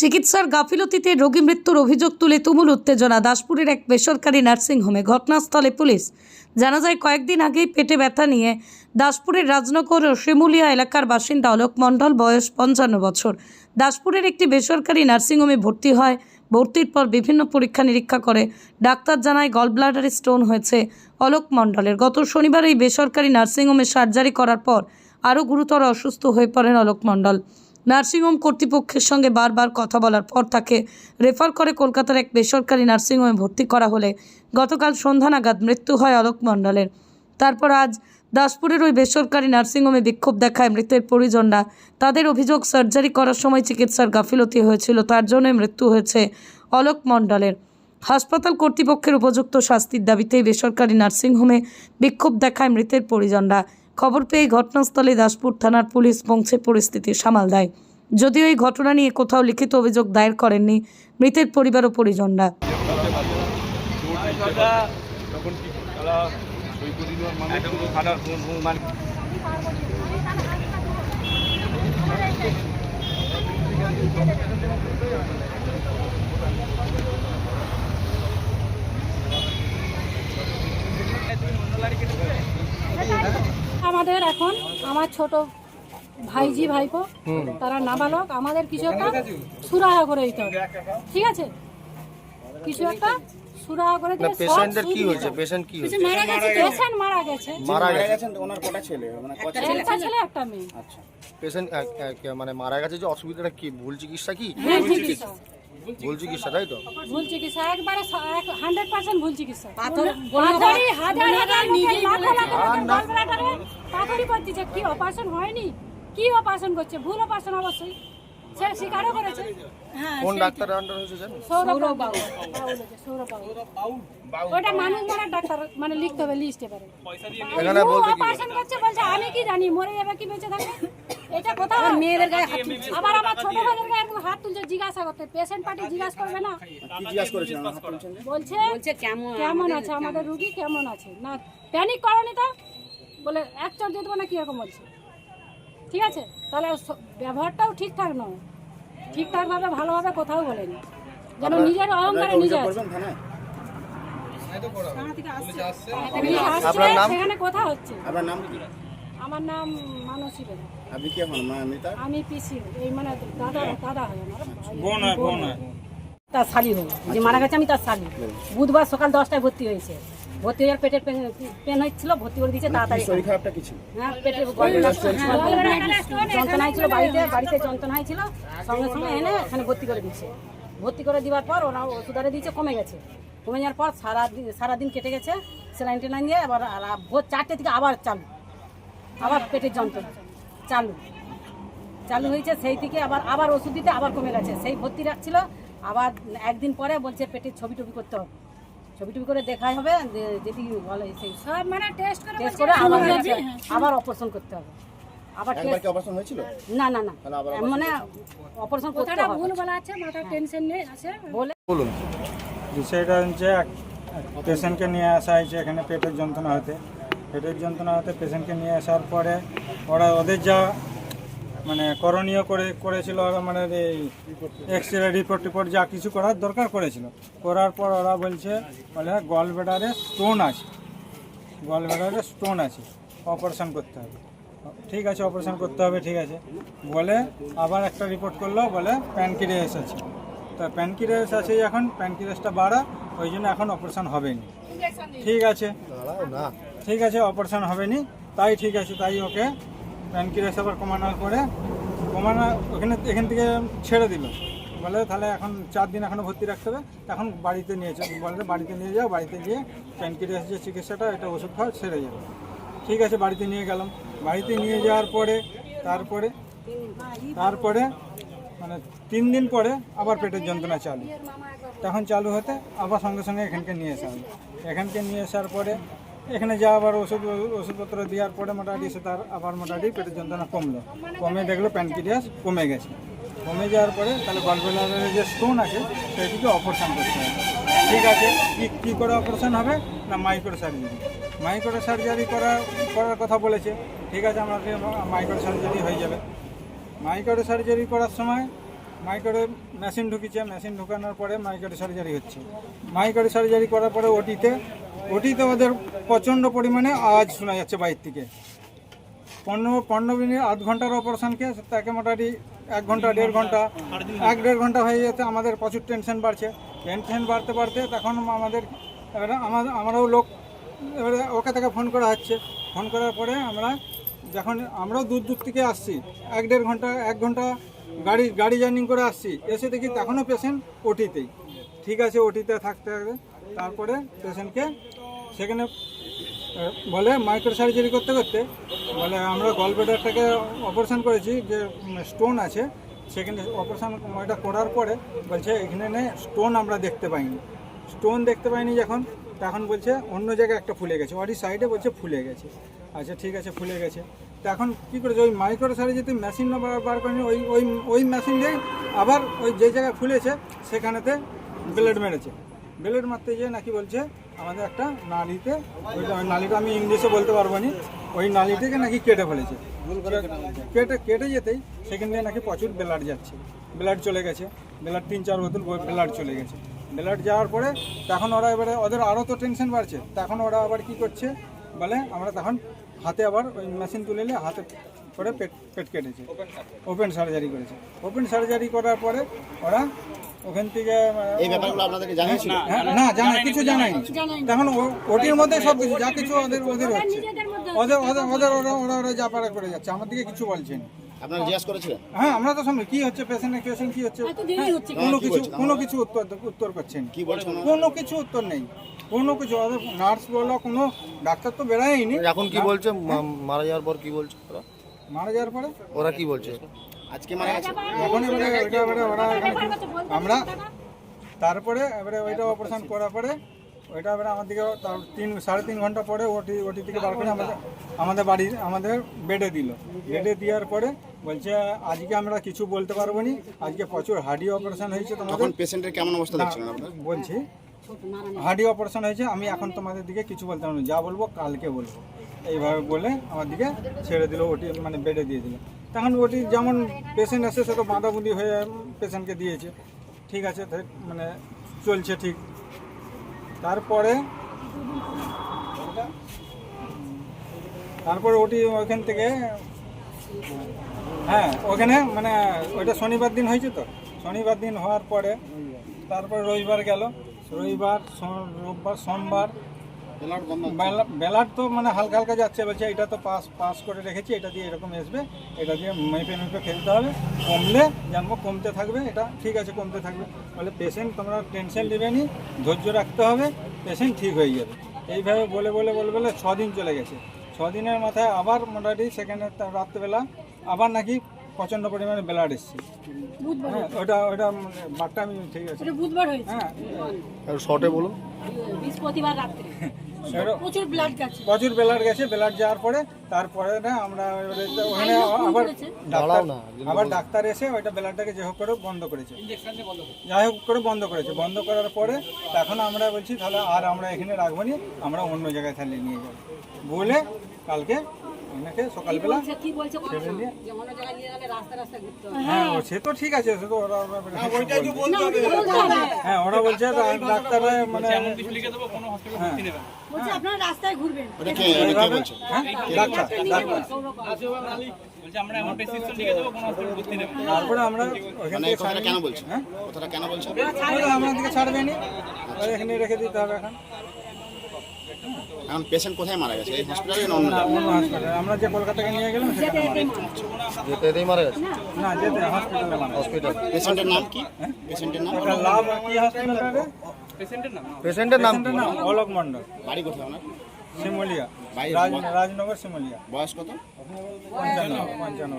চিকিৎসার গাফিলতিতে রোগী মৃত্যুর অভিযোগ তুলে তুমুল উত্তেজনা। দাসপুরের এক বেসরকারি নার্সিংহোমে ঘটনাস্থলে পুলিশ। জানা যায়, কয়েকদিন আগেই পেটে ব্যথা নিয়ে দাসপুরের রাজনগর ও শিমুলিয়া এলাকার বাসিন্দা অলোক মণ্ডল, বয়স পঞ্চান্ন বছর। দাসপুরের একটি বেসরকারি নার্সিংহোমে ভর্তি হয়। ভর্তির পর বিভিন্ন পরীক্ষা নিরীক্ষা করে। ডাক্তার জানায় গল ব্লাডারে স্টোন হয়েছে অলোক মণ্ডলের। গত শনিবার এই বেসরকারি নার্সিংহোমে সার্জারি করার পর আরও গুরুতর অসুস্থ হয়ে পড়েন অলোক মণ্ডল। নার্সিংহোম কর্তৃপক্ষের সঙ্গে বারবার কথা বলার পর তাকে রেফার করে কলকাতার এক বেসরকারি নার্সিংহোমে ভর্তি করা হলে গতকাল সন্ধ্যা নাগাদ মৃত্যু হয় অলোক মণ্ডলের। তারপর আজ দাসপুরের ওই বেসরকারি নার্সিংহোমে বিক্ষোভ দেখায় মৃতের পরিজনরা। তাদের অভিযোগ, সার্জারি করার সময় চিকিৎসার গাফিলতি হয়েছিল, তার জন্যই মৃত্যু হয়েছে অলোক মণ্ডলের। হাসপাতাল কর্তৃপক্ষের উপযুক্ত শাস্তির দাবিতে বেসরকারি নার্সিংহোমে বিক্ষোভ দেখায় মৃতের পরিজনরা। খবর পেয়ে ঘটনাস্থলে দাসপুর থানার পুলিশ পৌঁছে পরিস্থিতি সামাল দেয়। যদিও এই ঘটনা নিয়ে কোথাও লিখিত অভিযোগ দায়ের করেননি মৃতের পরিবার ও পরিজনরা। মানে আমাদের এখন আমার ছোট ভাইজি ভাইপো তারা নাবালক আমাদের কিছু একটা সুরাহা করে দিতে হবে। ঠিক আছে? কিছু একটা সুরাহা করে দিলে সব পেশেন্টের কি হয়েছে? পেশেন্ট কি হয়েছে? মারা গেছে পেশেন্ট মারা গেছে। মারা গেছে। ওনার কটা ছেলে? মানে কটা ছেলে একটা ছেলে একটা মেয়ে। আচ্ছা। পেশেন্ট মানে মারা গেছে যে অসুবিধাটা কি? ভুল চিকিৎসা কি? ভুল চিকিৎসা। ভুল চিকিৎসা তাই তো? ভুল চিকিৎসা একবারে হান্ড্রেড পার্সেন্ট ভুল চিকিৎসা। পাথরি হাজার হাজার নিজেই পাথরি করতেছে কি অপারেশন হয়নি? কি অপারেশন করছে? ভুল অপারেশন অবশ্যই। স্বীকারও করেছে। হ্যাঁ কোন ডাক্তারের আন্ডার হয়েছে জানেন সৌরভ বাবু। সৌরভ বাবু। ওটা মানুষ মারার ডাক্তার মানে লিখতে হবে লিস্টে পারে এখানে বলতে কি? অপারেশন করছে বলছে আমি কি জানি মরে যাবে কি বেঁচে থাকবে? এটা কথা। মেয়েদের গায়ে হাত তুলছে। আবার আমার ছোট ভাইদের গায়ে হাত তুলছে জিজ্ঞাসা করতে। পেশেন্ট পার্টি জিজ্ঞাসা করবে না? কি জিজ্ঞাসা? বলছে বলছে কেমন? কেমন আছে? আমাদের রুগী কেমন আছে? না প্যানিক করনি তো? বলে এক চর দিয়ে দেবো না? কীরকম বলছে। ঠিক আছে? তাহলে ব্যবহারটাও ঠিকঠাক নয়। ঠিকঠাক ভাবে ভালোভাবে কোথাও বলেনি। যেন নিজের অহংকারে নিজে আছে? সেখানে কথা হচ্ছে। আপনার নাম? কি আমার নাম মানসী বেরা আপনি কি হন? মা আমি পিসি এই মানে দাদা দাদা হয় আমার। বোন হয় তার শালি যে মারা গেছে আমি তার শালি। বুধবার সকাল দশটায় ভর্তি হয়েছে। ভর্তি হয়ে পেটের পেন- হয়েছিল ভর্তি করে দিয়েছে তাড়াতাড়ি। শরীর খারাপটা কি ছিল? হ্যাঁ পেটের যন্ত্রণা হয়েছিল বাড়িতে বাড়িতে যন্ত্রণা হয়েছিল। সঙ্গে সঙ্গে এনে এখানে ভর্তি করে দিচ্ছে ভর্তি করে দেওয়ার পর ওরা ওষুধ আরে দিয়েছে কমে গেছে। কমে যাওয়ার পর সারাদিন সারাদিন কেটে গেছে স্যালাইন টেলাইন দিয়ে আবার ভোর চারটে থেকে আবার চালু। আবার পেটের যন্ত্রণা। চালু। চালু হয়েছে সেই থেকে আবার আবার ওষুধ দিতে আবার কমে গেছে। সেই ভর্তি রাখছিল। আবার একদিন পরে বলছে পেটের ছবি টবি করতে হবে। ছবি টবি করে দেখাই হবে যে- যদি বলে সেই সব মানে টেস্ট করে টেস্ট করে আবার আমার আবার অপারেশন করতে হবে। আবার টেস্ট অপারেশন হয়েছিল? না না না। মানে অপারেশন করতে কথাটা হবে। ভুল বলা আছে মাথার টেনশন নেই আছে। বলে বলুন। বিষয়টা হচ্ছে পেশেন্টকে নিয়ে আসা হয়েছে এখানে পেটের যন্ত্রণা হতে। পেটের যন্ত্রণা হতে পেশেন্টকে নিয়ে আসার পরে ওরা ওদের যা মানে করণীয় করে করেছিল ওরা মানে এই এক্স রে রিপোর্ট টিপোর্ট যা কিছু করার দরকার করেছিল। করার পর ওরা বলছে বলে গল ব্যাডারে স্টোন আছে। গল ব্যাডারে স্টোন আছে। অপারেশন করতে হবে। ঠিক আছে অপারেশন করতে হবে ঠিক আছে। বলে আবার একটা রিপোর্ট করল বলে প্যানকিরিয়াস আছে। তা প্যানকিরিয়াস আছে এখন প্যানকিরিয়াসটা বাড়া ওই জন্য এখন অপারেশন হবে না ঠিক আছে। ঠিক আছে অপারেশন হবে নি তাই ঠিক আছে তাই ওকে প্যানকিরিয়াস আবার কমানোর পরে কমানো, ওখানে, এখান থেকে ছেড়ে দিল। বলে তাহলে এখন চার দিন এখনও ভর্তি রাখতে হবে। এখন বাড়িতে নিয়ে নিয়েছে বলে বাড়িতে নিয়ে যাও, বাড়িতে গিয়ে প্যানকিরিয়াস যে চিকিৎসাটা, এটা ওষুধ খাওয়া ছেড়ে যাবে। ঠিক আছে, বাড়িতে নিয়ে গেলাম। বাড়িতে নিয়ে যাওয়ার পরে, তারপরে তারপরে মানে তিন দিন পরে আবার পেটের যন্ত্রণা চালু। তখন চালু হতে আবার সঙ্গে সঙ্গে এখানকে নিয়ে এসে এখানকে নিয়ে আসার পরে এখানে যা আবার ওষুধ, ওষুধপত্র দেওয়ার পরে মোটামুটি সে তার আবার মোটামুটি পেটের যন্ত্রণা কমলো। কমে দেখল প্যানক্রিয়াস কমে গেছে। কমে যাওয়ার পরে তাহলে গলবেলারের যে স্টোন আছে, সেটিকে অপারেশন করতে হবে। ঠিক আছে, কী কী করে অপারেশন হবে? না মাইক্রো সার্জারি মাইক্রো সার্জারি করা, করার কথা বলেছে। ঠিক আছে আমাকে মাইক্রো সার্জারি হয়ে যাবে। মাইক্রো সার্জারি করার সময় মাইকরে মেশিন ঢুকিয়েছে মেশিন ঢুকানোর পরে মাইকরে সার্জারি হচ্ছে। মাইকরে সার্জারি করার পরে ওটিতে ওটিতে ওদের প্রচণ্ড পরিমাণে আওয়াজ শোনা যাচ্ছে বাইর থেকে। পনেরো পনেরো মিনিট আধ ঘণ্টার অপারেশনকে তাকে মোটামুটি এক ঘণ্টা, দেড় ঘণ্টা, এক দেড় ঘণ্টা হয়ে যেতে আমাদের প্রচুর টেনশন বাড়ছে। টেনশন বাড়তে বাড়তে তখন আমাদের, এবারে আমাদের আমরাও লোক, এবারে ওকে থেকে ফোন করা হচ্ছে। ফোন করার পরে আমরা যখন, আমরাও দূর দূর থেকে আসছি। এক দেড় ঘণ্টা, এক ঘণ্টা গাড়ি গাড়ি জার্নিং করে আসছি। এসে দেখি তখনও পেশেন্ট ওটিতেই। ঠিক আছে, ওটিতে থাকতে হবে। তারপরে পেশেন্টকে সেখানে বলে মাইক্রো সার্জারি করতে করতে, বলে আমরা গলব্লেডারটাকে অপারেশন করেছি, যে স্টোন আছে, সেখানে অপারেশন ওইটা করার পরে বলছে, এখানে স্টোন আমরা দেখতে পাইনি। স্টোন দেখতে পাইনি যখন, তখন বলছে, অন্য জায়গায় একটা ফুলে গেছে। ওয়ারি সাইডে বলছে, ফুলে গেছে। আচ্ছা ঠিক আছে, ফুলে গেছে। তো এখন কী করেছে, ওই মাইক্রো সার্জারিতে মেশিন বার করেনি, ওই ওই ওই মেশিন দিয়ে আবার ওই যে জায়গায় ফুলেছে, সেখানেতে ব্লেড মেরেছে। ব্লেড মারতে গিয়ে নাকি বলছে আমাদের একটা নালিতে ওই নালিটা আমি ইংলিশে বলতে পারব না ওই নালিটাকে নাকি কেটে ফেলেছে। কেটে কেটে যেতেই সেখান থেকে নাকি প্রচুর ব্লাড যাচ্ছে। ব্লাড চলে গেছে। ব্লাড তিন চার বোতল ব্লাড চলে গেছে। ব্লাড যাওয়ার পরে তখন ওরা এবারে ওদের আরও তো টেনশন বাড়ছে। তখন ওরা আবার কি করছে বলে আমরা তখন হাতে আবার ওই মেশিন তুলে নিয়ে হাতে করে পেট পেট কেটেছে। ওপেন সার্জারি করেছে। ওপেন সার্জারি করার পরে ওরা ওখান থেকে এই ব্যাপারগুলো আপনাদেরকে জানিয়েছিল? হ্যাঁ, না জানা কিছু তখন ওটির মধ্যে সব কিছু যা কিছু ওদের ওদের হচ্ছে। ওদের ওদের ওদের ওরা ওরা ওরা যা পারা করে যাচ্ছে। আমার দিকে কিছু বলছেন। আপনারা জিজ্ঞাসা করেছিলেন? হ্যাঁ আমরা তো সামনে কি হচ্ছে পেশেন্টের পেশেন্ট কি হচ্ছে? হ্যাঁ, কোনো কিছু কোনো কিছু উত্তর উত্তর করছেন। কি বলছেন? কোনো কিছু উত্তর নেই। কোনো কিছু ওদের নার্স বলো কোনো ডাক্তার তো বেড়ায়নি এখন কি বলছে? মারা যাওয়ার পর কি বলছে ওরা? মারা যাওয়ার পরে? ওরা কি বলছে? আজকে মারা গেছে। এখন এবারে ওইটা ওরা আমরা তারপরে এবারে ওইটা অপারেশন করার পরে ওইটা এবারে আমার দিকে তার তিন সাড়ে তিন ঘণ্টা পরে ওটি ওটি থেকে বার করে আমাদের আমাদের বাড়ির আমাদের বেডে দিল। বেডে দেওয়ার পরে বলছে আজকে আমরা কিছু বলতে পারব না। আজকে প্রচুর হার্ডি অপারেশন হয়েছে তখন পেশেন্টের কেমন অবস্থা দেখছিলেন আপনারা? বলছি হার্ডি অপারেশন হয়েছে আমি এখন তোমাদের দিকে কিছু বলতে পারব না। যা বলব কালকে বলব। এইভাবে বলে আমার দিকে ছেড়ে দিল ওটি মানে বেডে দিয়ে দিল। তখন ওটি যেমন পেশেন্ট আসে, সে তো বাঁধাবুঁদি হয়ে পেশেন্টকে দিয়েছে। ঠিক আছে মানে চলছে ঠিক। তারপরে তারপরে ওটি ওইখান থেকে হ্যাঁ ওখানে মানে ওইটা শনিবার দিন হয়েছে তো। শনিবার দিন হওয়ার পরে তারপর রবিবার গেল। রবিবার রোববার, সোমবার বেলার তো মানে হালকা হালকা যাচ্ছে বলছে এটা তো পাস পাস করে রেখেছি এটা দিয়ে এরকম আসবে এটা দিয়ে মেপে মেপে খেলতে হবে কমলে জানব কমতে থাকবে এটা ঠিক আছে কমতে থাকবে। বলে পেশেন্ট তোমরা টেনশন নেবে নি ধৈর্য রাখতে হবে পেশেন্ট ঠিক হয়ে যাবে। এইভাবে বলে বলে বলে বলে ছ দিন চলে গেছে। ছ দিনের মাথায় আবার মোটামুটি সেখানে রাত্রেবেলা আবার নাকি প্রচণ্ড পরিমাণে ব্লাড এসছে। হ্যাঁ ওটা ওটা মানে বারটা আমি ঠিক আছে। বুধবার হ্যাঁ শর্টে বলুন। বৃহস্পতিবার রাত্রে। প্রচুর ব্লাড গেছে। প্রচুর ব্লাড গেছে ব্লাড যাওয়ার পরে তারপরে না আমরা ওখানে আবার আবার ডাক্তার এসে ওইটা ব্লাডটাকে যে হোক করে বন্ধ করেছে। যাই হোক করে বন্ধ করেছে। বন্ধ করার পরে তখন আমরা বলছি তাহলে আর আমরা এখানে রাখব না আমরা অন্য জায়গায় তাহলে নিয়ে যাব। বলে কালকে ওনাকে সকালবেলা কি বলছে ছেড়ে না। যে অন্য জায়গায় নিয়ে গেলে রাস্তা রাস্তা ঘুরতে হবে। হ্যাঁ ও সে তো ঠিক আছে সে তো ওরা হ্যাঁ ওরা বলছে ডাক্তাররা মানে হ্যাঁ। বলছে আপনারা রাস্তায় ঘুরবেন। ওটা কে ওটা কে বলছে? হ্যাঁ? ডাক্তার। ডাক্তার তারপরে আমরা ওখান মানে কথাটা কেন বলছে? হ্যাঁ? কথাটা কেন বলছে? ওরা আমার নি এখানে রেখে দিতে হবে এখন। এখন পেশেন্ট কোথায় মারা গেছে? এই হসপিটালে না অন্য না আমরা যে কলকাতাকে নিয়ে গেলাম যেতেই মারা গেছে? না যেতে হসপিটালে হসপিটাল পেশেন্টের নাম কি? পেশেন্টের নাম? একটা লাভ কি হসপিটালে পেশেন্টের নাম? পেশেন্টের নাম? অলোক মণ্ডল। বাড়ি কোথায় ওনার? শিমুলিয়া। রাজনগর শিমুলিয়া। বয়স কত? পঞ্চান্ন পঞ্চান্ন।